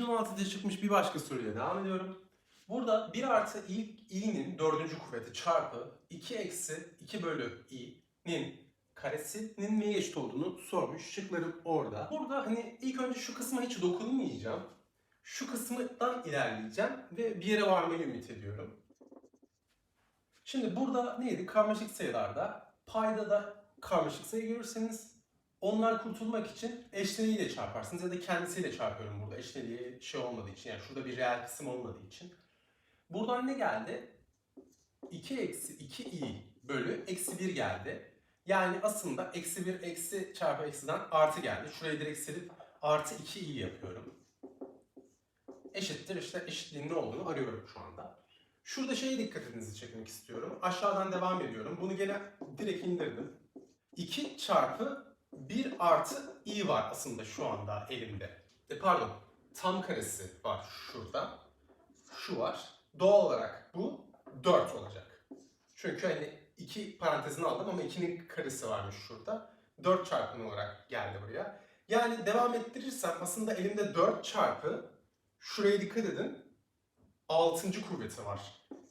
2016'da çıkmış bir başka soruyla devam ediyorum. Burada 1 artı i, i'nin dördüncü kuvveti çarpı 2 eksi 2 bölü i'nin karesinin neye eşit olduğunu sormuş. Şıklarım orada. Burada hani ilk önce şu kısma hiç dokunmayacağım. Şu kısmından ilerleyeceğim ve bir yere varmayı ümit ediyorum. Şimdi burada neydi? Karmaşık sayılarda payda da karmaşık sayı görürseniz onlar kurtulmak için eşleniğiyle çarparsınız ya da kendisiyle çarpıyorum burada eşleniği şey olmadığı için yani şurada bir reel kısım olmadığı için. Buradan ne geldi? 2 eksi 2i bölü eksi 1 geldi. Yani aslında eksi 1 eksi çarpı eksiden artı geldi. Şurayı direkt silip artı 2i yapıyorum. Eşittir işte eşitliğin ne olduğunu arıyorum şu anda. Şurada şeye dikkatinizi çekmek istiyorum. Aşağıdan devam ediyorum. Bunu gene direkt indirdim. 2 çarpı 1 artı i var aslında şu anda elimde. E pardon, tam karesi var şurada. Şu var. Doğal olarak bu 4 olacak. Çünkü hani 2 parantezini aldım ama 2'nin karesi varmış şurada. 4 çarpımı olarak geldi buraya. Yani devam ettirirsem aslında elimde 4 çarpı şuraya dikkat edin 6. kuvveti var.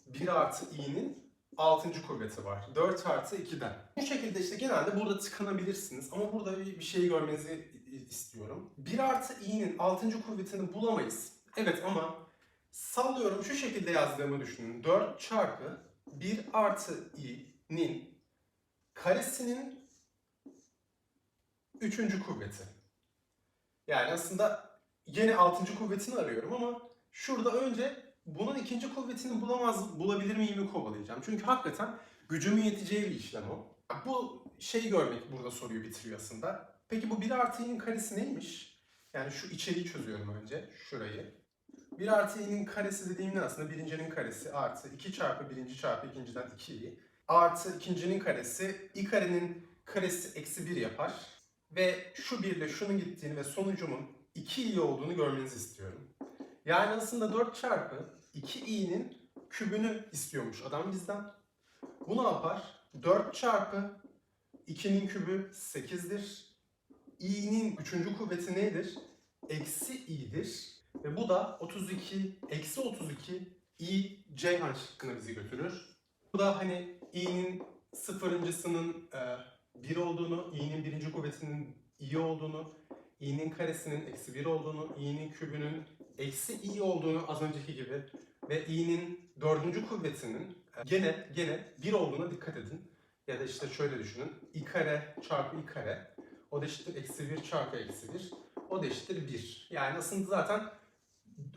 1 artı i'nin 6. kuvveti var. 4 artı 2'den. Bu şekilde işte genelde burada tıkanabilirsiniz ama burada bir, bir şey görmenizi istiyorum. 1 artı i'nin 6. kuvvetini bulamayız. Evet ama sallıyorum şu şekilde yazdığımı düşünün. 4 çarpı 1 artı i'nin karesinin 3. kuvveti. Yani aslında yine 6. kuvvetini arıyorum ama şurada önce bunun ikinci kuvvetini bulamaz, bulabilir miyimi kovalayacağım. Çünkü hakikaten gücümün yeteceği bir işlem o. Bu şeyi görmek burada soruyu bitiriyor aslında. Peki bu 1 artı i'nin karesi neymiş? Yani şu içeriği çözüyorum önce, şurayı. 1 artı i'nin karesi dediğim ne aslında? Birincinin karesi artı 2 çarpı birinci çarpı ikinciden 2i. Artı ikincinin karesi, i karenin karesi eksi 1 yapar. Ve şu 1 ile şunun gittiğini ve sonucumun 2i olduğunu görmenizi istiyorum. Yani aslında 4 çarpı 2i'nin kübünü istiyormuş adam bizden. Bu ne yapar? 4 çarpı 2'nin kübü 8'dir. i'nin 3. kuvveti nedir? Eksi i'dir. Ve bu da 32, eksi 32 i Ceyhan şıkkına bizi götürür. Bu da hani i'nin sıfırıncısının e, 1 olduğunu, i'nin birinci kuvvetinin i olduğunu, i'nin karesinin eksi 1 olduğunu, i'nin kübünün eksi i olduğunu az önceki gibi ve i'nin dördüncü kuvvetinin e, gene gene 1 olduğuna dikkat edin. Ya da işte şöyle düşünün. i kare çarpı i kare. O da eşittir eksi 1 çarpı eksi 1. O da eşittir 1. Yani aslında zaten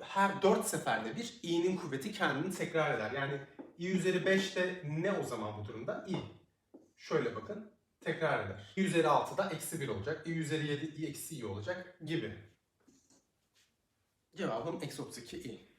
her 4 seferde bir i'nin kuvveti kendini tekrar eder. Yani i üzeri 5 de ne o zaman bu durumda? i. Şöyle bakın tekrar eder. i üzeri 6 da eksi 1 olacak. i üzeri 7 i eksi i olacak gibi. Cevabım eksi 32 i.